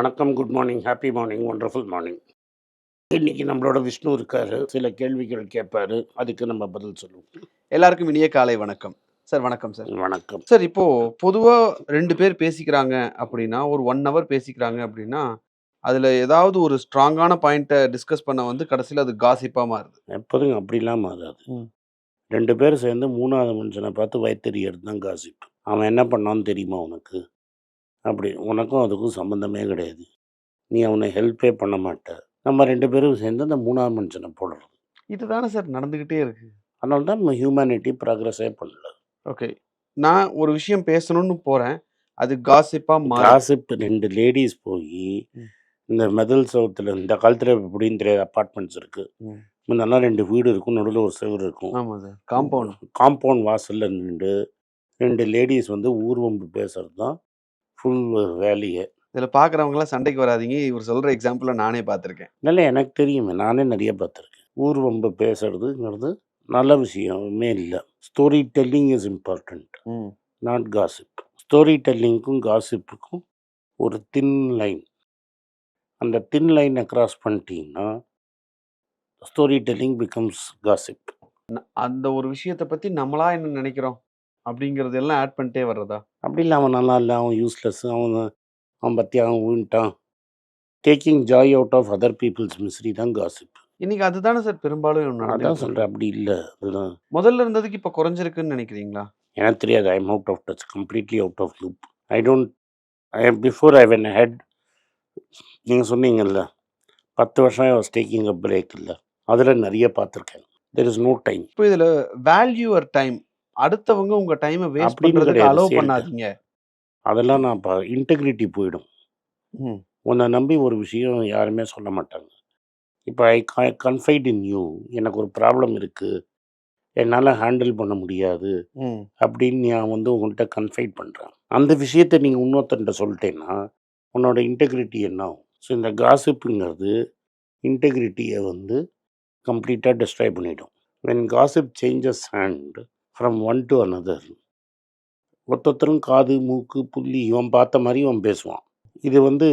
வணக்கம் good morning happy morning wonderful morning இன்னைக்கு நம்மளோட விஷ்ணு இருக்காரு சில கேள்விகள் கேட்பாரு அதுக்கு நம்ம பதில் சொல்லுவோம். எல்லாருக்கும் இனிய காலை வணக்கம். சார் வணக்கம் சார். வணக்கம். சார் இப்போ பொதுவா ரெண்டு பேர் பேசிக்கிறாங்க அப்படின்னா ஒரு ஒன் ஹவர் பேசிக்கிறாங்க அப்படின்னா அதுல ஏதாவது ஒரு ஸ்ட்ராங்கான பாயிண்ட்டை டிஸ்கஸ் பண்ண வந்து கடைசியில் அது காசிப்பா மாறுது. எப்போதும் அப்படிலாம் ஆகாது ம். ரெண்டு பேரும் சேர்ந்து மூணாவது மனுஷனை பார்த்து வயிற்றுறியது தான் காசிப் அவன் என்ன பண்ணான்னு தெரியுமா உனக்கு? அப்படி. உனக்கும் அதுக்கும் சம்மந்தமே கிடையாது. நீ அவனை ஹெல்ப்பே பண்ண மாட்ட. நம்ம ரெண்டு பேரும் சேர்ந்து அந்த மூணாவது மனுஷனை போடுறோம் இதுதானே சார் நடந்துகிட்டே இருக்கு. அதனால தான் நம்ம ஹியூமனிட்டி ப்ராக்ரஸே பண்ணல. ஓகே. நான் ஒரு விஷயம் பேசணும்னு போறேன். அது காசிப்பா மாறும் காசிப் ரெண்டு லேடிஸ் போய். இந்த மெதல் சவுத்தில் இந்த காலத்தில் தெரியாத அப்பார்ட்மெண்ட்ஸ் இருக்கு. ம். முன்னெல்லாம் ரெண்டு வீடு இருக்கும் நடுவில் ஒரு செவர் இருக்கும். ஆமா சார். காம்பவுண்ட் காம்பவுண்ட் வாசல்ல நின்று ரெண்டு லேடிஸ் வந்து ஊர்வம்பு பேசுறது தான் ஃபுல் வேலையே. இதுல பாக்குறவங்க எல்லாம் சண்டைக்கு வராதீங்க. இவர் சொல்ற எக்ஸாம்பிள நானே பார்த்திருக்கேன் நல்லா எனக்கு தெரியுமே. நானே நிறைய பார்த்துருக்கேன் ஊர்வம்பு பேசுறதுங்கிறது நல்ல விஷயமே இல்லை. Story telling is important not gossip story டெல்லிங்க்கும் காசிப்புக்கும் ஒரு தின் லைன் அந்த தின் லைனை கிராஸ் பண்ணிட்டீங்கன்னா ஸ்டோரி டெல்லிங் பிகம்ஸ் காசிப் அந்த ஒரு விஷயத்தை பத்தி நம்மளா என்ன நினைக்கிறோம்? அப்படிங்கறது எல்லாம் ஆட் பண்ணிட்டே வர்றதா? அப்படி இல்லை அவன் நல்லா இல்லை. அவன் யூஸ்லெஸ் அவன் அவன் பற்றி அவன் வின்ட்டான் taking joy out of other people's misery தான் காசிப் இன்னைக்கு அதுதானே சார் பெரும்பாலும் அதான். சொல்கிறேன் அப்படி இல்லை. அதுதான். முதல்ல இருந்ததுக்கு இப்ப குறைஞ்சிருக்குன்னு நினைக்கிறீங்களா? எனக்கு தெரியாது. I am out of touch completely out of loop I don't I before I when had நீங்கள் சொன்னீங்கல்ல பத்து வருஷம் I was taking a break இல்லை. அதில் நிறைய பார்த்துருக்கேன். தெர் இஸ் நோ டைம் இப்போ இதுல வேல்யூ ஆர் டைம் அடுத்தவங்க உங்க டைமை வேஸ்ட் பண்றதுக்கு அலோவ் பண்ணாதீங்க. அதெல்லாம் நான் இன்டெகிரிட்டி போயிடும். உன்னை நம்பி ஒரு விஷயம் யாருமே சொல்ல மாட்டாங்க. இப்போ ஐ கன்ஃபைட் இன் யூ எனக்கு ஒரு ப்ராப்ளம் இருக்குது என்னால் ஹேண்டில் பண்ண முடியாது அப்படின்னு நான் வந்து உங்கள்கிட்ட கன்ஃபைட் பண்ணுறேன் அந்த விஷயத்தை நீங்கள் இன்னொருத்தன்ட்ட சொல்லிட்டேன்னா உன்னோட இன்டெகிரிட்டி என்ன ஆகும் ஸோ இந்த காசிப்புங்கிறது இன்டெகிரிட்டியை வந்து கம்ப்ளீட்டாக டிஸ்ட்ராய் பண்ணிடும். When gossip changes hand from one to another ஒருத்தரும் காது மூக்கு புள்ளி இவன் பார்த்த மாதிரி இவன் பேசுவான். இது வந்து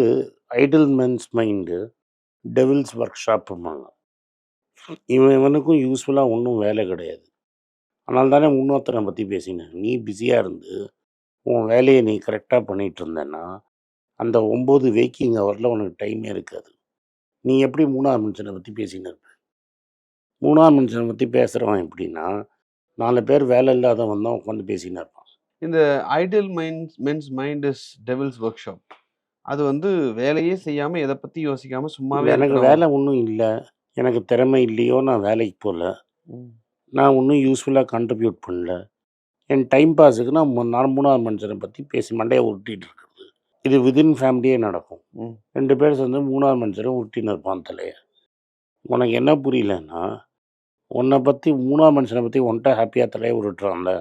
idle men's mind devil's work ஷாப்புமாங்க இவன் இவனுக்கும் யூஸ்ஃபுல்லாக ஒன்றும் வேலை கிடையாது. ஆனால் தானே இன்னொருத்தனை பற்றி பேசினேன். நீ பிஸியாக இருந்து உன் வேலையை நீ கரெக்டாக பண்ணிகிட்டு இருந்தேன்னா அந்த ஒம்பது வேக்கிங் ஹவரில் உனக்கு டைமே இருக்காது. நீ எப்படி மூணாவது மனுஷனை பற்றி பேசின்னு இருப்ப? மூணாவது மனுஷனை பற்றி பேசுகிறவன் எப்படின்னா நாலு பேர் வேலை இல்லாதவன் தான் உட்காந்து பேசின்னு இருப்பான். இந்த ideal mind men's mind is devil's workshop அது வந்து வேலையே செய்யாம எதை பத்தி யோசிக்காம சும்மாவே எனக்கு. வேலை ஒன்றும் இல்லை. எனக்கு திறமை இல்லையோ நான் வேலைக்கு போகல நான் ஒன்றும் யூஸ்ஃபுல்லாக கான்ட்ரிபியூட் பண்ணல. என் டைம் பாஸுக்கு நான் நான் மூணாவது மனுஷனை பற்றி பேசி மண்டையை உருட்டிட்டு இருக்கிறது. இது விதின் ஃபேமிலியே நடக்கும். ரெண்டு பேர் சேர்ந்து மூணாவது மனுஷனை உருட்டின்னு இருப்பான் தலையை. உனக்கு என்ன புரியலன்னா உன்னை பற்றி மூணாவது மனுஷனை பற்றி உன்கிட்ட ஹாப்பியாக தலையை உருட்டுறான்ல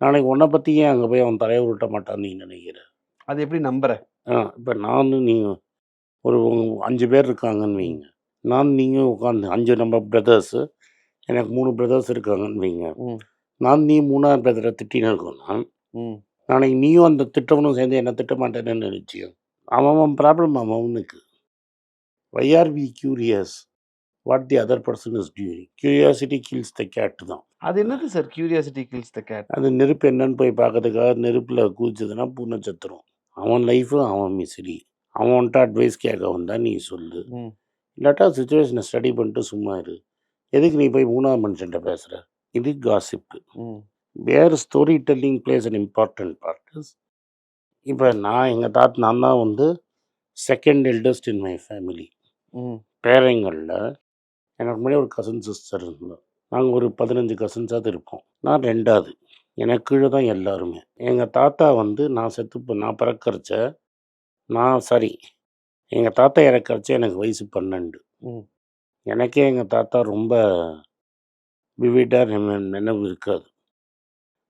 நாளைக்கு உன்னை பற்றி ஏன் அங்கே போய் அவன் தலையை உருட்ட மாட்டான்னு நீ நினைக்கிற? அது எப்படி நம்புற? ஆ இப்போ நான் நீங்கள் ஒரு அஞ்சு பேர் இருக்காங்கன்னு வைங்க. நான் நீங்கள் உட்காந்து அஞ்சு நம்ம பிரதர்ஸு எனக்கு மூணு பிரதர்ஸ் இருக்காங்கன்னு வைங்க. நான் நீ மூணாவது பிரதரை திட்டின்னு இருக்கோம்னா நாளைக்கு நீயும் அந்த திட்டவனும் சேர்ந்து என்ன திட்ட மாட்டேன்னு நிச்சயம்? அவன் ப்ராப்ளம் அவன் அவனுக்கு. Why are we curious what the other person is during curiosity kills the cat தான் அது என்னது sir curiosity kills the cat அது நெருப்பு என்னன்னு போய் பார்க்கறதுக்காக நெருப்பில் குதிச்சதுன்னா பூனை செத்துரும். அவன் லைஃபு அவன் மிஸ்ரி அவன்கிட்ட அட்வைஸ் கேட்க வந்தா நீ சொல்லு. இல்லாட்டா சுச்சுவேஷனை ஸ்டடி பண்ணிட்டு சும்மா இரு. எதுக்கு நீ போய் மூணாவது மனுஷன்ட்ட பேசுகிற இது gossip where story telling plays an important part இப்போ நான் எங்கள் தாத் நான் தான் வந்து second eldest in my. Family பேரங்களில் எனக்கு முன்னாடி ஒரு கசின் சிஸ்டர் இருந்தோம் நாங்கள் ஒரு பதினஞ்சு கசின்ஸாவது இருப்போம் நான் ரெண்டாவது. எனக்கு கீழே தான் எல்லாருமே. எங்கள் தாத்தா வந்து நான் செத்து நான் பிறக்கறச்ச நான் சாரி எங்கள் தாத்தா இறக்கறச்ச எனக்கு வயசு பன்னெண்டு. எனக்கே எங்கள் தாத்தா ரொம்ப விவிடாக நினைவு இருக்காது.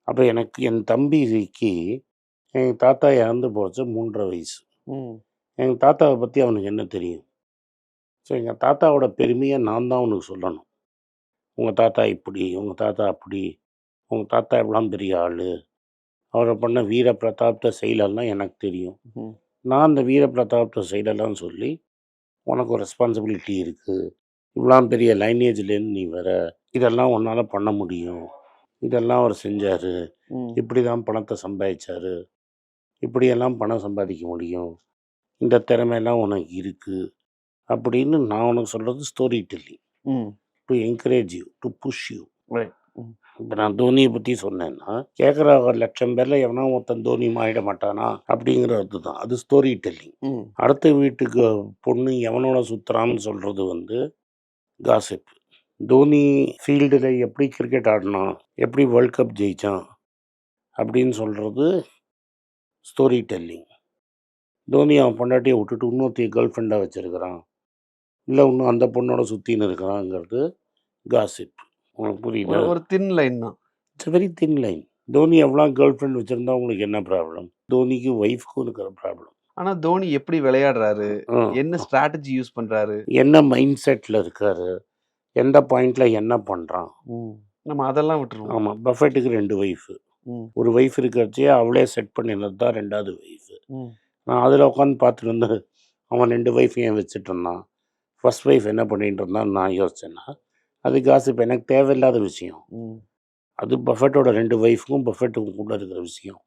அப்போ எனக்கு என் தம்பிக்கு எங்கள் தாத்தா இறந்து போச்சு மூன்றரை வயசு. எங்கள் தாத்தாவை பற்றி அவனுக்கு என்ன தெரியும்? ஸோ எங்கள் தாத்தாவோட பெருமையை நான் தான் அவனுக்கு சொல்லணும். உங்கள் தாத்தா இப்படி உங்கள் தாத்தா அப்படி உங்கள் தாத்தா எவ்வளோ பெரிய ஆள் அவரை பண்ண வீர பிரதாப்த செயலெல்லாம் எனக்கு தெரியும். நான் அந்த வீரபிரதாப் சைடெல்லாம் சொல்லி உனக்கு ஒரு ரெஸ்பான்சிபிலிட்டி இருக்குது இவ்வளோ பெரிய லைனேஜ்லேருந்து நீ வர இதெல்லாம் உன்னால் பண்ண முடியும். இதெல்லாம் அவர் செஞ்சார். இப்படி தான் பணத்தை சம்பாதிச்சாரு. இப்படியெல்லாம் பணம் சம்பாதிக்க முடியும். இந்த திறமையெல்லாம் உனக்கு இருக்குது அப்படின்னு நான் உனக்கு சொல்கிறது story telling. To encourage you to push you. இப்போ நான் தோனியை பற்றி சொன்னேன்னா கேட்குற ஒரு லட்சம் பேரில் எவனா ஒருத்தன் தோனி மாறிட மாட்டானா? அப்படிங்கிறது தான். அது ஸ்டோரி டெல்லிங். அடுத்த வீட்டுக்கு பொண்ணு எவனோட சுற்றுறான்னு சொல்கிறது வந்து காசிப் தோனி ஃபீல்டில் எப்படி கிரிக்கெட் ஆடினான்? எப்படி வேர்ல்ட் கப் ஜெயிச்சான்? அப்படின்னு சொல்கிறது ஸ்டோரி டெல்லிங் தோனி அவன் பொண்டாட்டியை விட்டுட்டு இன்னொருத்தைய கேர்ள் ஃப்ரெண்டாக வச்சுருக்கிறான். இல்லை இன்னும் அந்த பொண்ணோட சுற்றின்னு இருக்கிறாங்கிறது காசிப் உனக்கு புரியுதா? ஒரு- தின் லைன் தான். It's very thin line Dhoni எவ்வளோ கேர்ள் ஃப்ரெண்ட் வச்சுருந்தா உங்களுக்கு என்ன ப்ராப்ளம் தோனிக்கு ஒய்ஃப்க்கும் இருக்கிற ப்ராப்ளம் ஆனா தோனி எப்படி விளையாடுறாரு? என்ன ஸ்ட்ராட்டஜி யூஸ் பண்றாரு? என்ன மைண்ட் செட்டில் இருக்காரு? எந்த பாயிண்டில் என்ன பண்ணுறான் நம்ம அதெல்லாம் விட்டுருவோம். ஆமாம் பஃபெட்டுக்கு ரெண்டு ஒய்ஃபு. ஒரு ஒய்ஃப் இருக்கிறச்சே அவளே செட் பண்ணினது தான் ரெண்டாவது ஒய்ஃபு. நான் அதில் உட்காந்து பார்த்துட்டு வந்து அவன் ரெண்டு ஒய்ஃப் ஏன் வச்சுட்டு இருந்தான்? ஃபர்ஸ்ட் ஒய்ஃப் என்ன பண்ணிட்டு இருந்தான்னு நான் யோசிச்சேன்னா அது காசிப் எனக்கு தேவையில்லாத விஷயம். அது பஃபெட்டோட ரெண்டு ஒய்ஃபுக்கும் பஃபெட்டுக்கும் கூட இருக்கிற விஷயம்.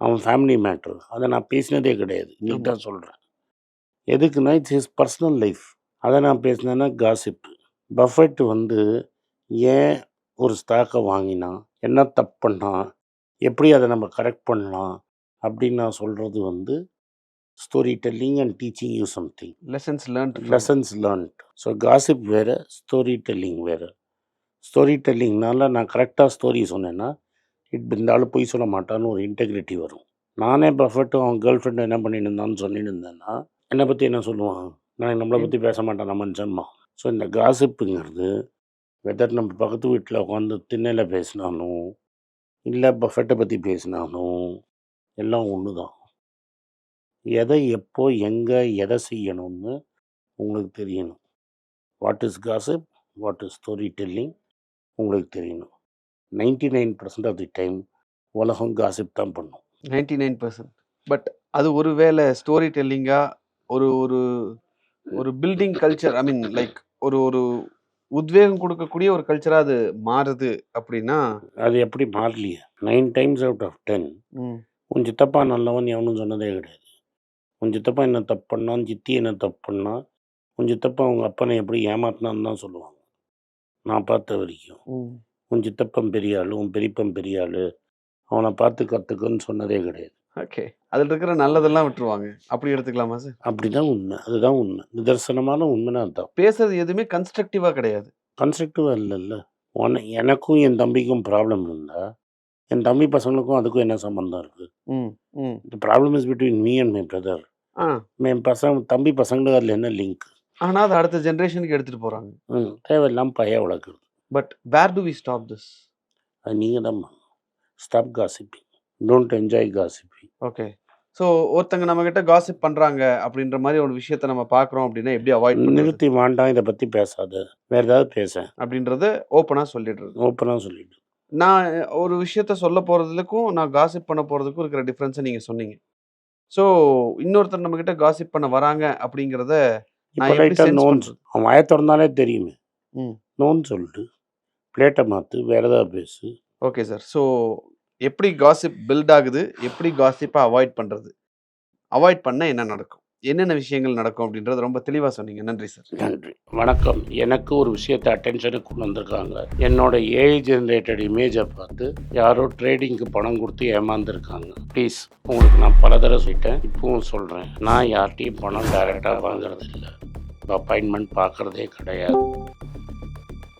அவன் ஃபேமிலி மேட்ரு அதை நான் பேசினதே கிடையாது. தான் சொல்கிறேன் எதுக்குன்னா இட்ஸ் ஹிஸ் பர்சனல் லைஃப் அதை நான் பேசினேன்னா காசிப் பஃபெட் வந்து ஏன் ஒரு ஸ்டாக்கை வாங்கினான் என்ன தப்பு பண்ணான் எப்படி அதை நம்ம கரெக்ட் பண்ணலாம் அப்படின்னு நான் சொல்கிறது வந்து story telling and teaching you something lessons learnt lessons learnt so gossip வேறு ஸ்டோரி டெல்லிங் வேறு. ஸ்டோரி டெல்லிங்னால நான் கரெக்டாக ஸ்டோரி சொன்னேன்னா இட் இந்த ஆள் பொய் சொல்ல மாட்டான்னு ஒரு இன்டெகிரிட்டி வரும். நானே பஃபெட்டும் அவன் கேர்ள் ஃப்ரெண்டு என்ன பண்ணிட்டு இருந்தான்னு சொல்லிட்டு இருந்தேன்னா என்னை பற்றி என்ன சொல்லுவான்? நான் நம்மளை பற்றி பேச மாட்டேன் நம்ம ஜன்மா ஸோ இந்த காசிப்புங்கிறது வெதர் நம்ம பக்கத்து வீட்டில் உட்காந்து திண்ணையில் பேசினாலும் இல்லை பஃபெட்டை பற்றி பேசினாலும் எல்லாம் ஒன்று தான் எதை எப்போ எங்கே எதை செய்யணும்னு உங்களுக்கு தெரியணும். What is gossip what is story telling உங்களுக்கு தெரியணும். Ninety nine percent of the time உலகம் காசிப் தான் பண்ணும். நைன்டி நைன் பர்சன்ட் பட் அது ஒருவேளை ஸ்டோரி டெல்லிங்கா ஒரு ஒரு ஒரு building culture I mean like ஒரு ஒரு உத்வேகம் கொடுக்கக்கூடிய ஒரு கல்ச்சரா அது மாறுது அப்படின்னா அது எப்படி மாறலையே? Nine times out of ten hmm, உன் சித்தப்பா நல்லவன் எவனும் சொன்னதே கிடையாது. உன் சித்தப்பா என்ன தப்பு பண்ணான் சித்தி என்ன தப்பு பண்ணா உன் சித்தப்பா அவங்க அப்பனை எப்படி ஏமாத்தினான்னு தான் சொல்லுவாங்க. நான் பார்த்த வரைக்கும். உன் சித்தப்பன் பெரிய ஆள் உன் பெரியப்பன் பெரிய ஆள் அவனை பார்த்து கற்றுக்குன்னு சொன்னதே கிடையாது. ஓகே. அதில் இருக்கிற நல்லதெல்லாம் விட்டுருவாங்க. அப்படி எடுத்துக்கலாமா சார்? அப்படிதான் உண்மை. அதுதான் உண்மை. நிதர்சனமான உண்மைனா அதுதான் பேசுறது எதுவுமே கன்ஸ்ட்ரக்டிவா கிடையாது. கன்ஸ்ட்ரக்டிவாக இல்லைல்ல. உன எனக்கும் என் தம்பிக்கும் ப்ராப்ளம் இருந்தால் என் தம்பி பசங்களுக்கும் அதுக்கும் என்ன சம்மந்தம் இருக்குது இந்த problem is between me and my brother ah. என் பசங்க தம்பி பசங்களுக்கு அதில் என்ன லிங்க் ஆனா அது அடுத்த ஜென்ரேஷனுக்கு எடுத்துட்டு போறாங்க. ம் தேவையில்லாமல் பைய வளர்க்குறது but where do we stop this அது நீங்கள் தான் stop gossiping don't enjoy gossiping okay so ஒருத்தங்க நம்ம கிட்ட காசிப் பண்றாங்க அப்படின்ற மாதிரி ஒரு விஷயத்த நம்ம பார்க்குறோம் அப்படின்னா எப்படி அவாய்ட் நிறுத்தி வேண்டாம் இதை பற்றி பேசாத. வேற ஏதாவது பேச. அப்படின்றத ஓப்பனா சொல்லிடுறது. ஓப்பனாக சொல்லிட்டு நான் ஒரு விஷயத்த சொல்ல போறதுக்கும் நான் காசிப் பண்ண போறதுக்கும் இருக்கிற டிஃப்ரென்ஸை நீங்க சொன்னீங்க. ஸோ இன்னொருத்தர் நம்ம கிட்ட காசிப் பண்ண வராங்க அப்படிங்கிறத வாயை திறந்தாலே தெரியுமே. ம். நோன் சொல்லிட்டு பிளேட்டை மாற்று வேற ஏதாவது பேசு. ஓகே சார் ஸோ எப்படி காசிப் பில்ட் ஆகுது? எப்படி காசிப்பை அவாய்ட் பண்றது? அவாய்ட் பண்ண என்ன நடக்கும்? என்னென்ன விஷயங்கள் நடக்கும் அப்படின்றத ரொம்ப தெளிவாக சொன்னீங்க. நன்றி சார். நன்றி. வணக்கம். எனக்கு ஒரு விஷயத்தை அட்டென்ஷனுக்கு கொண்டு வந்திருக்காங்க. என்னோட ஏஐ ஜென்ரேட்டட் இமேஜை பார்த்து யாரோ ட்ரேடிங்க்கு பணம் கொடுத்து ஏமாந்துருக்காங்க. ப்ளீஸ் உங்களுக்கு நான் பல தடவை சொல்லிட்டேன். இப்பவும் சொல்கிறேன் நான் யார்கிட்டையும் பணம் டைரெக்டாக வாங்குறது இல்லை அப்பாயின்மெண்ட் பார்க்குறதே கிடையாது.